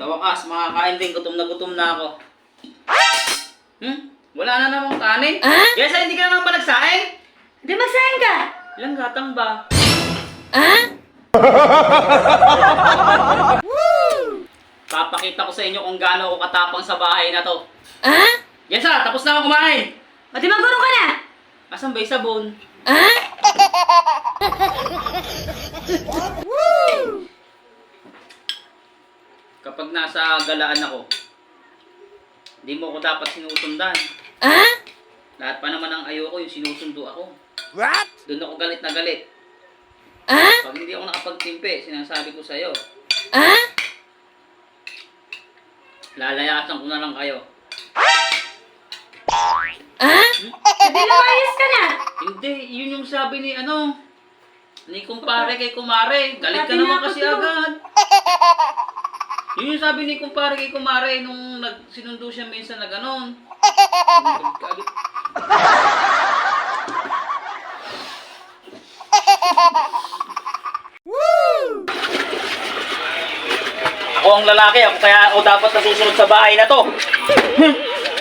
Sa wakas, makakain din. Gutom na gutom na ako. Hmm? Wala na namang kanin? Ah? Yes, hindi ka naman ba nagsaing? Di magsahin ka! Ilang gatang ba? Ah? Papakita ko sa inyo kung gaano ako katapang sa bahay na to. Ah? Yes, ah, tapos na ako kumain. O di maguro ka na! Asan ba yung sabon? Ah? Kapag nasa galaan ako, hindi mo ako dapat sinusundan. Ah? Lahat pa naman ang ayoko yung sinusundo ako. What? Doon ako galit na galit. Ah? Pag hindi ako nakapagtimpi, sinasabi ko sa'yo, Ah? lalayasan ko na lang kayo. Ah? Hindi lumayas ka na! Hindi, yun yung sabi ni ano, ni kumpare kay kumare. Galit ka naman kasi agad. Yun yung sabi ni kumpare kay kumare nung nag, sinundo siya minsan na ganon. Agad- Ako ang lalaki, ako kaya ako dapat nasusunod sa bahay na to.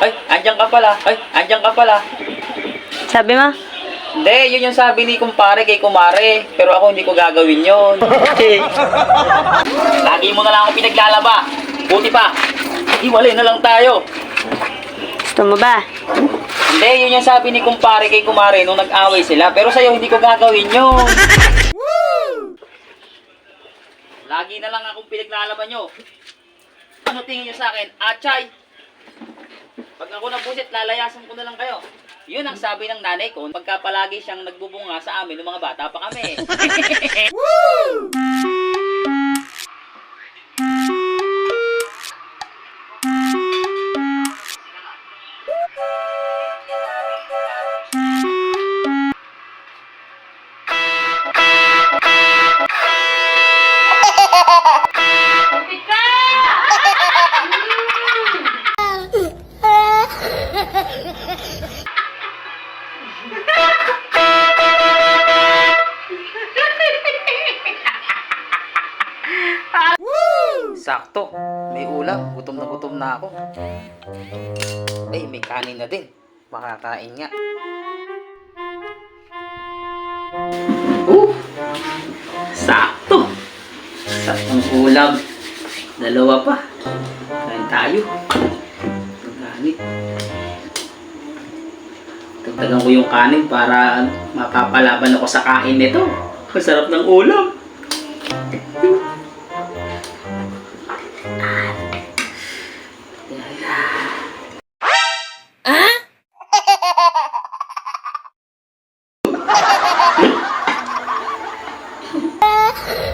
Ay, andyan ka pala. Ay, andyan ka pala. Sabi mo? Hindi, yun yung sabi ni kumpare kay kumare. Pero ako hindi ko gagawin yun. Lagi mo na lang ako pinaglalaba. Buti pa. Iwalay na lang tayo. Gusto mo ba? Hindi, yun yung sabi ni kumpare kay kumare nung nag-away sila. Pero sa'yo hindi ko gagawin yun. Lagi na lang akong pinaglalaban nyo. Ano tingin nyo sa akin? Achay! Pag ako nabusit, lalayasan ko na lang kayo. Yun ang sabi ng nanay ko, pagka palagi siyang nagbubunga sa amin ng mga bata pa kami. Sakto, may ulam. Gutom na gutom na ako. Ay, may kanin na din. Makakain nga. Uh! Sakto! Saktong ulam. Dalawa pa. Kain tayo. Kanin. Tagtagan ko yung kanin para mapapalaban ako sa kain nito. Masarap ng ulam.